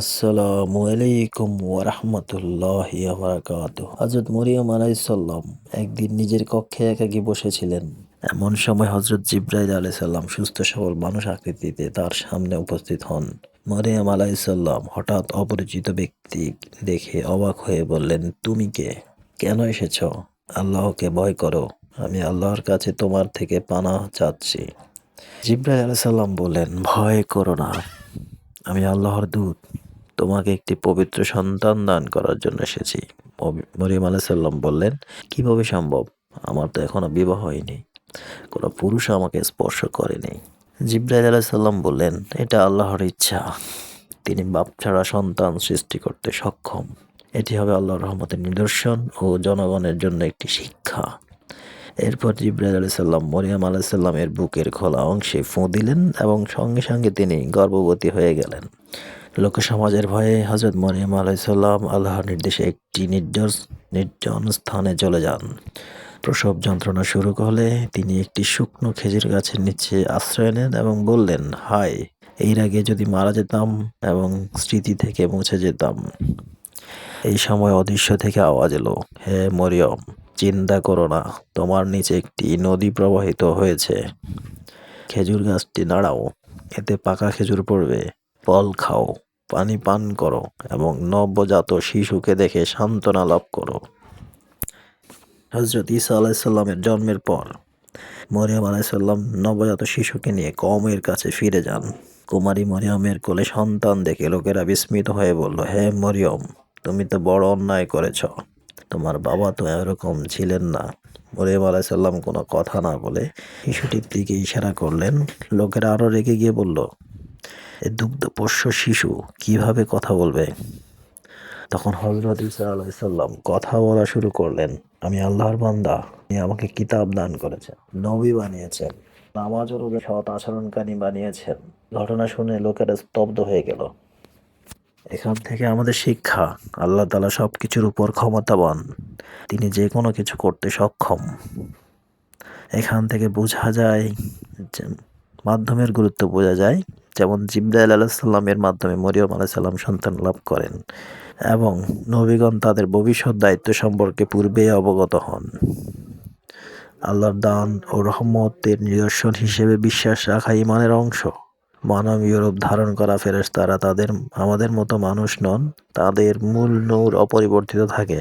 আসসালামু আলাইকুম ওরহমতুল্লাহ বারাকাত হজরত মরিয়ম আলাইসাল্লাম একদিন নিজের কক্ষে একাকী বসেছিলেন। এমন সময় হজরত জিব্রাইল আলাইসাল্লাম সুস্থ সবল মানুষ আকৃতিতে তার সামনে উপস্থিত হন। মরিয়ম আলাইসাল্লাম হঠাৎ অপরিচিত ব্যক্তি দেখে অবাক হয়ে বললেন, তুমি কে? কেন এসেছ? আল্লাহকে ভয় করো। আমি আল্লাহর কাছে তোমার থেকে পানা চাচ্ছি। জিব্রাইল আলাইসাল্লাম বলেন ভয় করো না। আমি আল্লাহর দূত। তোমাকে একটি পবিত্র সন্তান দান করার জন্য এসেছি। মরিয়ম আলাইসাল্লাম বললেন, কীভাবে সম্ভব? আমার তো এখনও বিবাহ হয়নি। কোনো পুরুষ আমাকে স্পর্শ করেনি। জিব্রাইল আলাইসাল্লাম বললেন, এটা আল্লাহর ইচ্ছা। তিনি বাপ ছাড়া সন্তান সৃষ্টি করতে সক্ষম। এটি হবে আল্লাহর রহমতের নিদর্শন ও জনগণের জন্য একটি শিক্ষা। এরপর জিব্রাইল আলাইসাল্লাম মরিয়াম আলাইসাল্লামের বুকের খোলা অংশে ফোঁ দিলেন এবং সঙ্গে সঙ্গে তিনি গর্ভবতী হয়ে গেলেন। লোক সমাজের ভয়ে হজরত মরিয়াম আলাইসাল্লাম আল্লাহর নির্দেশে একটি নির্জন নির্জন স্থানে চলে যান। প্রসব যন্ত্রণা শুরু হলে তিনি একটি শুকনো খেজুর গাছের নিচে আশ্রয় নেন এবং বললেন, হায়, এর আগে যদি মারা যেতাম এবং স্মৃতি থেকে মুছে যেতাম, এই সময় অদৃশ্য থেকে আওয়াজ এলো, হে মরিয়ম, চিন্তা করো না, তোমার নিচে একটি নদী প্রবাহিত হয়েছে। খেজুর গাছটি নাড়াও, এতে পাকা খেজুর পড়বে, ফল খাও। পানি পান করো এবং নবজাত শিশুকে দেখে সান্ত্বনা লাভ করো। হজরত ঈসা আলাইসাল্লামের জন্মের পর মরিয়ম আলাইসাল্লাম নবজাত শিশুকে নিয়ে কমের কাছে ফিরে যান। কুমারী মরিয়মের কোলে সন্তান দেখে লোকেরা বিস্মিত হয়ে বলল, হে মরিয়ম, তুমি তো বড় অন্যায় করেছ। তোমার বাবা তো এরকম ছিলেন না। মরিয়ম আলাইসাল্লাম কোনো কথা না বলে শিশুটির দিকে ইশারা করলেন। লোকেরা আরও রেগে গিয়ে বলল দুগ্ধপোষ্য শিশু কীভাবে কথা বলবে? তখন হজরত ইসা আলাইসাল্লাম কথা বলা শুরু করলেন, আমি আল্লাহর বান্দা তিনি আমাকে কিতাব দান করেছেন, নবী বানিয়েছেন, নামাজ সৎ আচরণকারী বানিয়েছেন। ঘটনা শুনে লোকেরা স্তব্ধ হয়ে গেল। এখান থেকে আমাদের শিক্ষা, আল্লাহ তালা সব কিছুর উপর ক্ষমতাবান, তিনি যে কোনো কিছু করতে সক্ষম। এখান থেকে বোঝা যায় মাধ্যমের গুরুত্ব বোঝা যায় যেমন জিব্রাইল আলাহিসাল্লামের মাধ্যমে মরিয়ম আলাহিসাল্লাম সন্তান লাভ করেন এবং নবীগণ তাদের ভবিষ্যৎ দায়িত্ব সম্পর্কে পূর্বেই অবগত হন। আল্লাহর দান ও রহমতের নিদর্শন হিসেবে বিশ্বাস রাখা ইমানের অংশ। মানবীয় রূপ ধারণ করা ফেরেস তারা তাদের, আমাদের মতো মানুষ নন, তাদের মূল নূর অপরিবর্তিত থাকে।